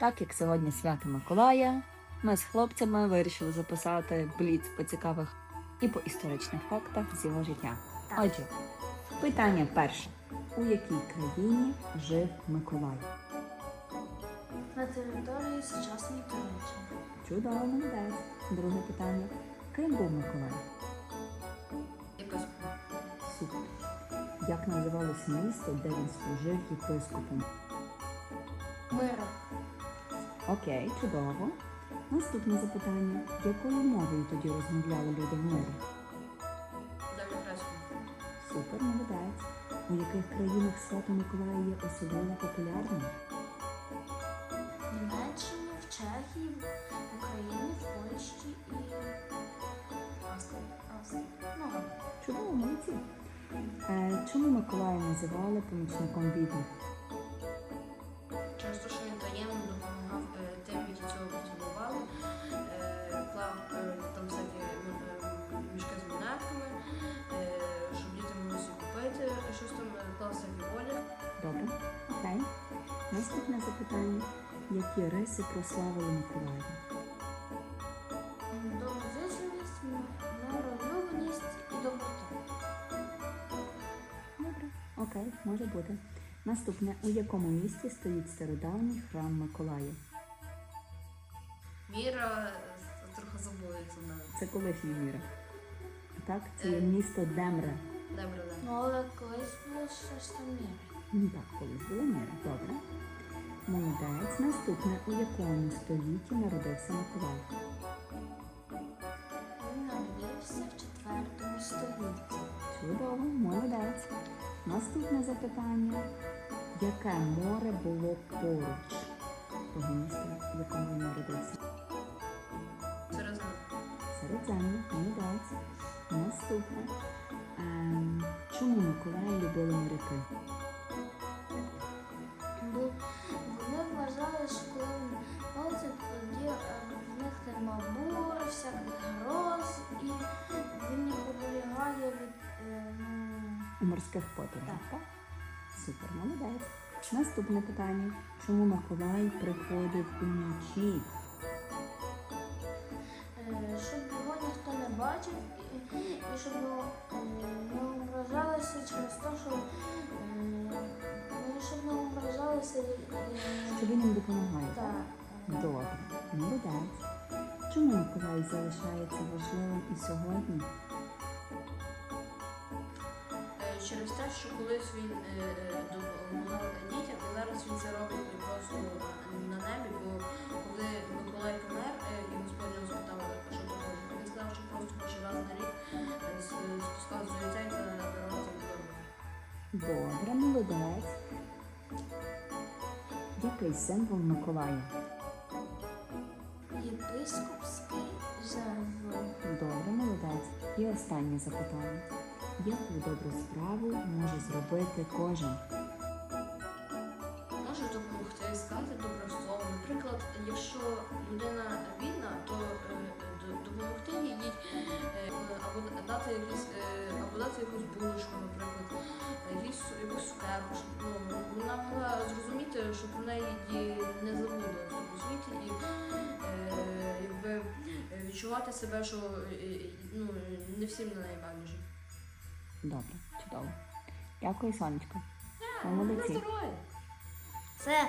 Так як сьогодні свято Миколая, ми з хлопцями вирішили записати бліц по цікавих і по історичних фактах з його життя. Отже, питання перше. У якій країні жив Миколай? На території сучасної Туреччини. Чудово, молодець. Друге питання. Ким був Миколай? Супер. Як називалось місто, де він служив єпископом? мира. Окей, чудово. Наступне запитання. Якою мовою тоді розмовляли люди в мирі? Супер, молодець. У яких країнах свято Миколая є особливо популярним? В Німеччині, в Чехії, в Україні, в Польщі і Австрії. Австрії. Ну, Чудово, молодці. Е, чому Миколая називали помічником бідних? Наступне запитання. Які риси прославили Миколая? доброзичливість, миролюбність і доброта. Добре, окей, може бути. Наступне. У якому місті стоїть стародавній храм Миколая? Міра трохи забула, як це навіть. Це колишня міра. Так, це є Е. місто Демре. Добре, да. Ну, але колись було щось там міра. Ну так, колись було міра. Добре. Молодець. Наступне. У якому столітті народився Миколай? Він народився в четвертому столітті. Чудово, молодець. Наступне запитання. Яке море було поруч того міста, в якому він народився? Серйозно. Середземне, молодець. Наступне. Ем, чому Миколая любили моряки? Бур, всяких гроз, і він їх оберігає від е, ну, морських подорожах, Так. так? Супер, молодець. Наступне питання. Чому Миколай приходив уночі? е, щоб його ніхто не бачив, і, щоб його, е, не ображалися через те, що щоб не ображалися. Що він їм допомагає? Так. Добре, молодець. Чому Миколай залишається важливим і сьогодні? Е, Через те, що колись він е, допомагав дітям, і зараз він це робить просто на небі, бо коли Миколай помер, е, і Господь його спитав, що робить, він сказав, що просто хоче раз на рік спускав з яйця дарував дорогу. Добре, молодець. Який символ Миколая? Єпископський жезл. Добре, молодець. І останнє запитання. Яку добру справу може зробити кожен? Може допомогти сказати добре слово. Наприклад, якщо людина бідна, то е, допомогти їй е, або дати якісь е, або дати якусь булочку, наприклад, якусь цукерку, щоб ну, вона могла зрозуміти, що про неї відчувати себе, що е, ну, не всім на неї байдуже. Добре, чудово. Дякую, сонечко. На здоров'я! Це